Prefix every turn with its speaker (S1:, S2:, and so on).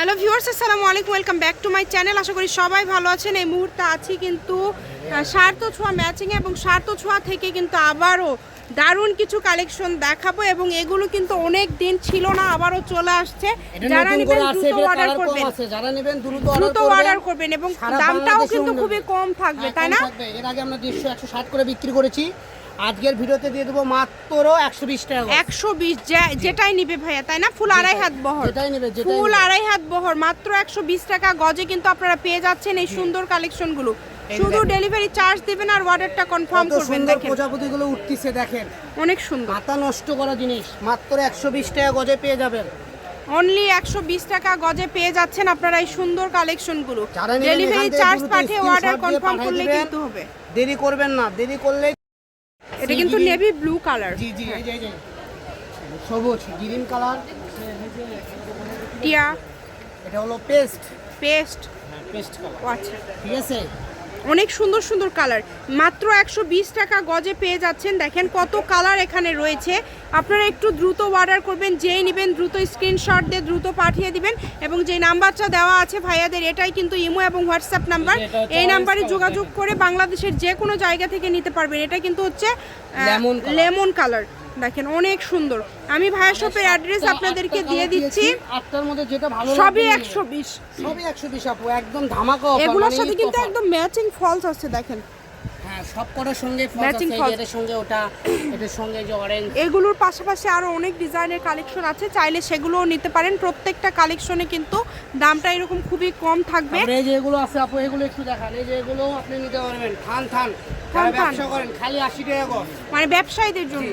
S1: Hello viewers আসসালামু আলাইকুম welcome back to my channel. আশা করি সবাই ভালো আছেন। এই মুহূর্তে আছি কিন্তু আহ, স্বার্থ ছোঁয়া ম্যাচিং এবং স্বার্থ ছোঁয়া থেকে কিন্তু আবারও দারুণ কিছু কালেকশন দেখাবো এবং এগুলো কিন্তু অনেক দিন ছিল না আবারও চলে আসছে। যারা নেবেন দ্রুত অর্ডার করবেন।
S2: যারা নেবেন দ্রুত অর্ডার
S1: করবেন। এবং দামটাও কিন্তু খুবই কম থাকবে
S2: হ্যাঁ,
S1: তাই না?
S2: এর আগে আমরা দেড়শো একশো ষাট করে বিক্রি করেছি। আজকের ভিডিওতে দিয়ে দেবো মাত্র একশো বিশ টাকা
S1: একশো বিশ যেটাই নিবে ভাইয়া তাই না? ফুল আড়াই হাত বহর।
S2: যেটাই নেবে
S1: ফুল আড়াই হাত বহর মাত্র একশো বিশ টাকা। গজে কিন্তু আপনারা পেয়ে যাচ্ছেন এই সুন্দর কালেকশনগুলো। শুধু ডেলিভারি চার্জ দিবেন আর অর্ডারটা কনফার্ম করবেন
S2: সুন্দর
S1: দেখেন।
S2: প্রজাপতিগুলো উঠতিছে দেখেন।
S1: অনেক সুন্দর।
S2: মাথা নষ্ট করা জিনিস মাত্র একশো বিশ টাকা গজে পেয়ে যাবেন।
S1: অনলি একশো বিশ টাকা গজে পেয়ে যাচ্ছেন আপনারা এই সুন্দর কালেকশনগুলো। ডেলিভারি চার্জ পাঠিয়ে অর্ডার কনফার্ম করলে কিন্তু হবে।
S2: দেরি করবেন না দেরি করলে
S1: এটা কিন্তু নেভি ব্লু কালার
S2: জি জি এই যে এই যে। সবুজ গ্রিন কালার
S1: টিয়া।
S2: এটা হলো পেস্ট
S1: পেস্ট
S2: হ্যাঁ পেস্ট কালার
S1: আচ্ছা।
S2: ঠিক আছে?
S1: অনেক সুন্দর সুন্দর কালার। মাত্র একশো বিশ টাকা গজে পেয়ে যাচ্ছেন। দেখেন কত কালার এখানে রয়েছে। আপনারা একটু দ্রুত অর্ডার করবেন যেই নেবেন দ্রুত স্ক্রিনশট দিয়ে দ্রুত পাঠিয়ে দিবেন এবং যে নাম্বারটা দেওয়া আছে ভাইয়াদের এটাই কিন্তু ইমো এবং হোয়াটসঅ্যাপ নাম্বার। এই নাম্বারে যোগাযোগ করে বাংলাদেশের যে কোনো জায়গা থেকে নিতে পারবেন। এটা কিন্তু হচ্ছে লেমন কালার দেখেন অনেক সুন্দর। আমি ভাইয়া শপের অ্যাড্রেস আপনাদেরকে দিয়ে দিচ্ছি।
S2: আটটার মধ্যে যেটা ভালো
S1: সবই
S2: লাগবে নিয়ে
S1: একশো বিশ।
S2: নেবেন। সবই একশো বিশ আপু একদম ধামাকা offer,
S1: এগুলোর
S2: মানে
S1: সাথে কিন্তু একদম ম্যাচিং ফলস আছে দেখেন।
S2: হ্যাঁ সব কটার সঙ্গে। যে এটার সঙ্গে ওটা এটার সঙ্গে যে অরেঞ্জ
S1: এগুলোর পাশাপাশি আরও অনেক ডিজাইনের কালেকশন আছে চাইলে সেগুলোও নিতে পারেন। প্রত্যেকটা কালেকশনে কিন্তু দামটা এরকম খুবই কম থাকবে।
S2: এই যে এগুলো আছে আপু এগুলো একটু দেখান। এই যে এগুলো আপনি নিতে পারবেন। থান থান।
S1: থান
S2: ব্যবসা করেন খালি আশি টাকা গজ
S1: মানে ব্যবসায়ীদের জন্য।